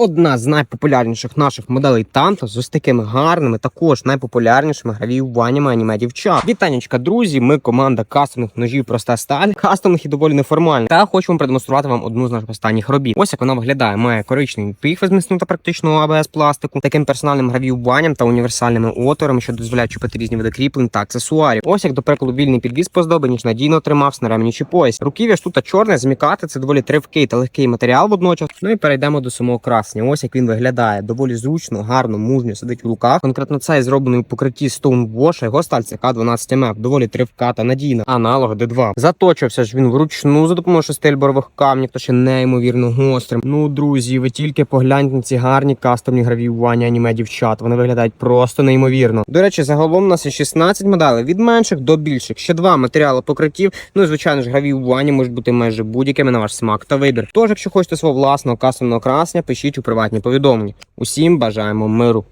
одна з найпопулярніших наших моделей Танто з ось такими гарними, також найпопулярнішими гравіюваннями аніме дівчат. Вітанечка, друзі! Ми команда кастомних ножів проста сталь, кастомних і доволі неформальних. Та хочемо продемонструвати вам одну з наших останніх робіт. Ось як вона виглядає. Має коричневий піх з міцну та практичного АБС пластику, таким персональним гравіюванням та універсальними отворами, що дозволяють чіпати різні види кріплень та аксесуарів. Ось як до прикладу вільний підвіз по ніж надійно тримався на ремені чи пояс. Руків'я ж тут чорне, змікати це доволі тривкий та легкий матеріал водночас. Ну і перейдемо до самого красення. Ось як він виглядає. Доволі зручно, гарно, мужньо сидить в руках. Конкретно цей зроблений у покритті Stonewash, його сталь ck 12 м доволі тривка та надійна. Аналог D2. Заточився ж він вручну за допомогою шести борових камнів, та ще неймовірно гострим. Ну, друзі, ви тільки погляньте на ці гарні кастомні гравіювання аніме дівчат. Вони виглядають просто неймовірно. До речі, загалом у нас є 16 моделей від менших до більших. Ще два матеріали покриттів. Ну і звичайно ж гравіювання можуть бути майже будь-якими на ваш смак та вибір. Тож, якщо хочете свого власного кастомного красення, пишіть у приватні повідомлення. Усім бажаємо миру.